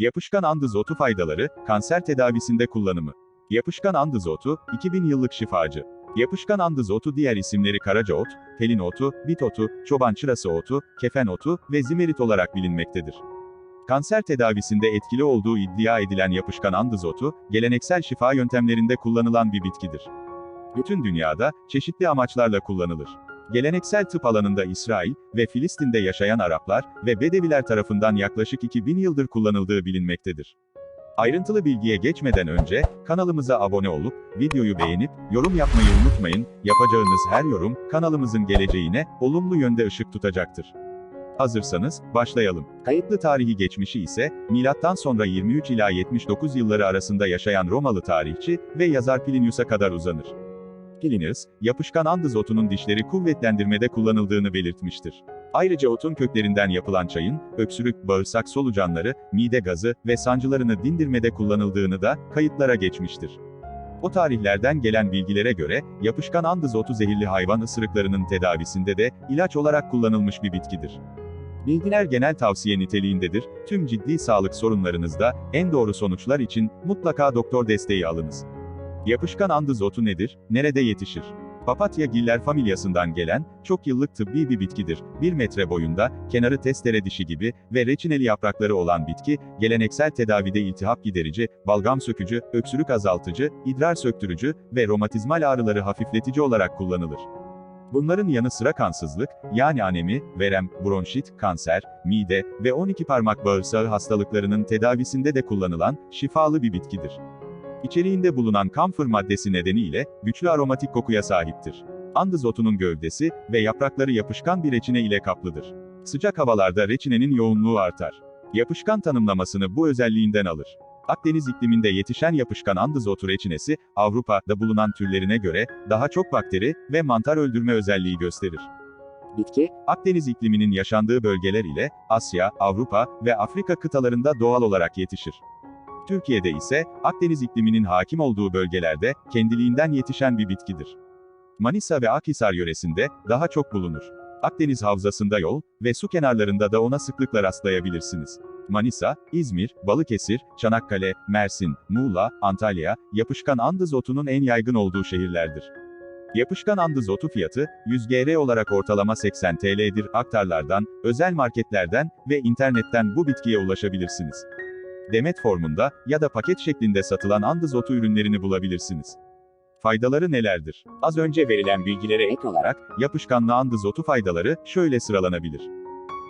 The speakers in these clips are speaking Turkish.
Yapışkan andız otu faydaları, kanser tedavisinde kullanımı. Yapışkan andız otu, 2000 yıllık şifacı. Yapışkan andız otu diğer isimleri karaca ot, pelin otu, bit otu, çoban çırası otu, kefen otu ve zimerit olarak bilinmektedir. Kanser tedavisinde etkili olduğu iddia edilen yapışkan andız otu, geleneksel şifa yöntemlerinde kullanılan bir bitkidir. Bütün dünyada, çeşitli amaçlarla kullanılır. Geleneksel tıp alanında İsrail ve Filistin'de yaşayan Araplar ve Bedeviler tarafından yaklaşık 2000 yıldır kullanıldığı bilinmektedir. Ayrıntılı bilgiye geçmeden önce, kanalımıza abone olup, videoyu beğenip, yorum yapmayı unutmayın, yapacağınız her yorum, kanalımızın geleceğine, olumlu yönde ışık tutacaktır. Hazırsanız, başlayalım. Kayıtlı tarihi geçmişi ise, milattan sonra 23 ila 79 yılları arasında yaşayan Romalı tarihçi ve yazar Plinius'a kadar uzanır. Plinius, yapışkan andız otunun dişleri kuvvetlendirmede kullanıldığını belirtmiştir. Ayrıca otun köklerinden yapılan çayın, öksürük, bağırsak solucanları, mide gazı ve sancılarını dindirmede kullanıldığını da kayıtlara geçmiştir. O tarihlerden gelen bilgilere göre, yapışkan andız otu zehirli hayvan ısırıklarının tedavisinde de ilaç olarak kullanılmış bir bitkidir. Bilgiler genel tavsiye niteliğindedir. Tüm ciddi sağlık sorunlarınızda en doğru sonuçlar için mutlaka doktor desteği alınız. Yapışkan andız otu nedir? Nerede yetişir? Papatya giller familyasından gelen, çok yıllık tıbbi bir bitkidir. 1 metre boyunda, kenarı testere dişi gibi ve reçineli yaprakları olan bitki, geleneksel tedavide iltihap giderici, balgam sökücü, öksürük azaltıcı, idrar söktürücü ve romatizmal ağrıları hafifletici olarak kullanılır. Bunların yanı sıra kansızlık, yani anemi, verem, bronşit, kanser, mide ve 12 parmak bağırsağı hastalıklarının tedavisinde de kullanılan, şifalı bir bitkidir. İçeriğinde bulunan kamfır maddesi nedeniyle, güçlü aromatik kokuya sahiptir. Andız otunun gövdesi ve yaprakları yapışkan bir reçine ile kaplıdır. Sıcak havalarda reçinenin yoğunluğu artar. Yapışkan tanımlamasını bu özelliğinden alır. Akdeniz ikliminde yetişen yapışkan andız otu reçinesi, Avrupa'da bulunan türlerine göre, daha çok bakteri ve mantar öldürme özelliği gösterir. Bitki, Akdeniz ikliminin yaşandığı bölgeler ile, Asya, Avrupa ve Afrika kıtalarında doğal olarak yetişir. Türkiye'de ise, Akdeniz ikliminin hakim olduğu bölgelerde, kendiliğinden yetişen bir bitkidir. Manisa ve Akhisar yöresinde, daha çok bulunur. Akdeniz havzasında yol ve su kenarlarında da ona sıklıkla rastlayabilirsiniz. Manisa, İzmir, Balıkesir, Çanakkale, Mersin, Muğla, Antalya, yapışkan andız otunun en yaygın olduğu şehirlerdir. Yapışkan andız otu fiyatı, 100 GR olarak ortalama 80 TL'dir. Aktarlardan, özel marketlerden ve internetten bu bitkiye ulaşabilirsiniz. Demet formunda ya da paket şeklinde satılan andız otu ürünlerini bulabilirsiniz. Faydaları nelerdir? Az önce verilen bilgilere ek olarak, yapışkanlı andız otu faydaları şöyle sıralanabilir.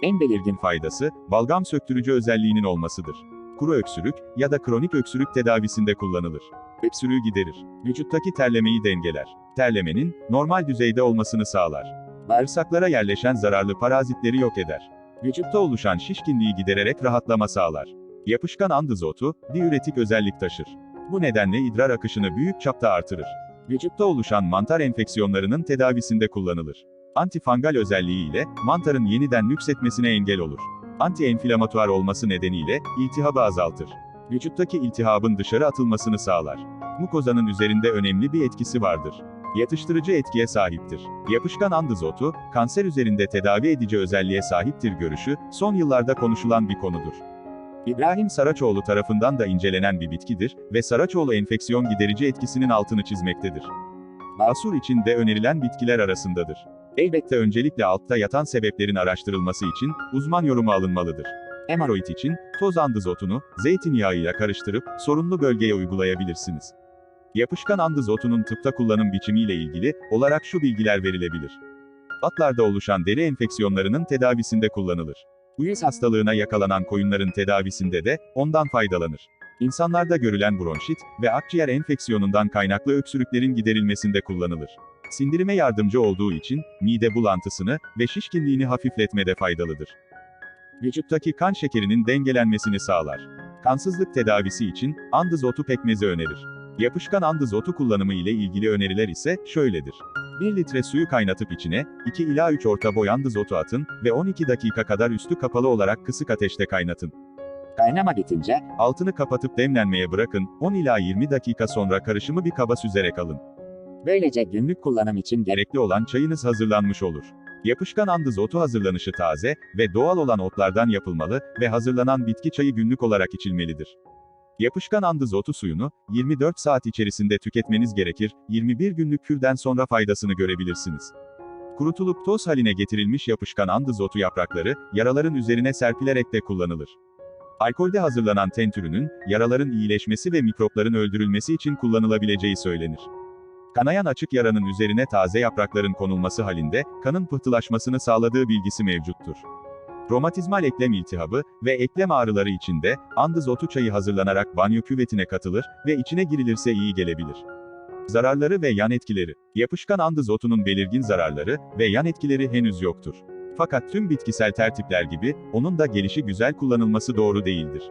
En belirgin faydası, balgam söktürücü özelliğinin olmasıdır. Kuru öksürük ya da kronik öksürük tedavisinde kullanılır. Öksürüğü giderir. Vücuttaki terlemeyi dengeler. Terlemenin, normal düzeyde olmasını sağlar. Bağırsaklara yerleşen zararlı parazitleri yok eder. Vücutta oluşan şişkinliği gidererek rahatlama sağlar. Yapışkan andız otu, diüretik özellik taşır. Bu nedenle idrar akışını büyük çapta artırır. Vücutta oluşan mantar enfeksiyonlarının tedavisinde kullanılır. Antifangal özelliği ile, mantarın yeniden nüksetmesine engel olur. Anti-enflamatuar olması nedeniyle, iltihabı azaltır. Vücuttaki iltihabın dışarı atılmasını sağlar. Mukozanın üzerinde önemli bir etkisi vardır. Yatıştırıcı etkiye sahiptir. Yapışkan andız otu, kanser üzerinde tedavi edici özelliğe sahiptir görüşü, son yıllarda konuşulan bir konudur. İbrahim Saraçoğlu tarafından da incelenen bir bitkidir ve Saraçoğlu enfeksiyon giderici etkisinin altını çizmektedir. Basur için de önerilen bitkiler arasındadır. Elbette öncelikle altta yatan sebeplerin araştırılması için uzman yorumu alınmalıdır. Hemoroid için toz andız otunu zeytinyağıyla karıştırıp sorunlu bölgeye uygulayabilirsiniz. Yapışkan andız otunun tıpta kullanım biçimiyle ilgili olarak şu bilgiler verilebilir. Atlarda oluşan deri enfeksiyonlarının tedavisinde kullanılır. Uyuz hastalığına yakalanan koyunların tedavisinde de ondan faydalanır. İnsanlarda görülen bronşit ve akciğer enfeksiyonundan kaynaklı öksürüklerin giderilmesinde kullanılır. Sindirime yardımcı olduğu için mide bulantısını ve şişkinliğini hafifletmede faydalıdır. Vücuttaki kan şekerinin dengelenmesini sağlar. Kansızlık tedavisi için andız otu pekmezi önerir. Yapışkan andız otu kullanımı ile ilgili öneriler ise şöyledir. 1 litre suyu kaynatıp içine 2 ila 3 orta boy andız otu atın ve 12 dakika kadar üstü kapalı olarak kısık ateşte kaynatın. Kaynama bitince, Altını kapatıp demlenmeye bırakın. 10 ila 20 dakika sonra karışımı bir kaba süzerek alın. böylece günlük kullanım için gerek Gerekli olan çayınız hazırlanmış olur. Yapışkan andız otu hazırlanışı taze ve doğal olan otlardan yapılmalı ve hazırlanan bitki çayı günlük olarak içilmelidir. Yapışkan andız otu suyunu 24 saat içerisinde tüketmeniz gerekir. 21 günlük kürden sonra faydasını görebilirsiniz. Kurutulup toz haline getirilmiş yapışkan andız otu yaprakları yaraların üzerine serpilerek de kullanılır. Alkolde hazırlanan tentürünün yaraların iyileşmesi ve mikropların öldürülmesi için kullanılabileceği söylenir. Kanayan açık yaranın üzerine taze yaprakların konulması halinde kanın pıhtılaşmasını sağladığı bilgisi mevcuttur. Romatizmal eklem iltihabı ve eklem ağrıları için de andız otu çayı hazırlanarak banyo küvetine katılır ve içine girilirse iyi gelebilir. Zararları ve yan etkileri. Yapışkan andız otunun belirgin zararları ve yan etkileri henüz yoktur. Fakat tüm bitkisel tertipler gibi, onun da gelişi güzel kullanılması doğru değildir.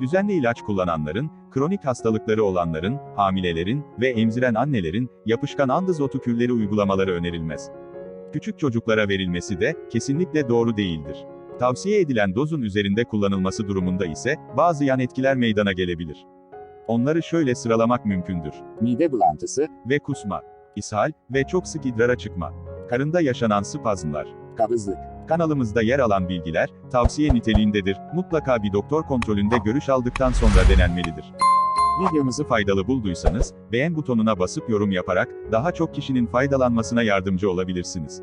Düzenli ilaç kullananların, kronik hastalıkları olanların, hamilelerin ve emziren annelerin, yapışkan andız otu kürleri uygulamaları önerilmez. Küçük çocuklara verilmesi de, kesinlikle doğru değildir. Tavsiye edilen dozun üzerinde kullanılması durumunda ise, bazı yan etkiler meydana gelebilir. Onları şöyle sıralamak mümkündür mide bulantısı, ve kusma, ishal ve çok sık idrara çıkma, karında yaşanan spazmlar. kabızlık, Kanalımızda yer alan bilgiler, tavsiye niteliğindedir, mutlaka bir doktor kontrolünde görüş aldıktan sonra denenmelidir. Videomuzu faydalı bulduysanız, beğen butonuna basıp yorum yaparak, daha çok kişinin faydalanmasına yardımcı olabilirsiniz.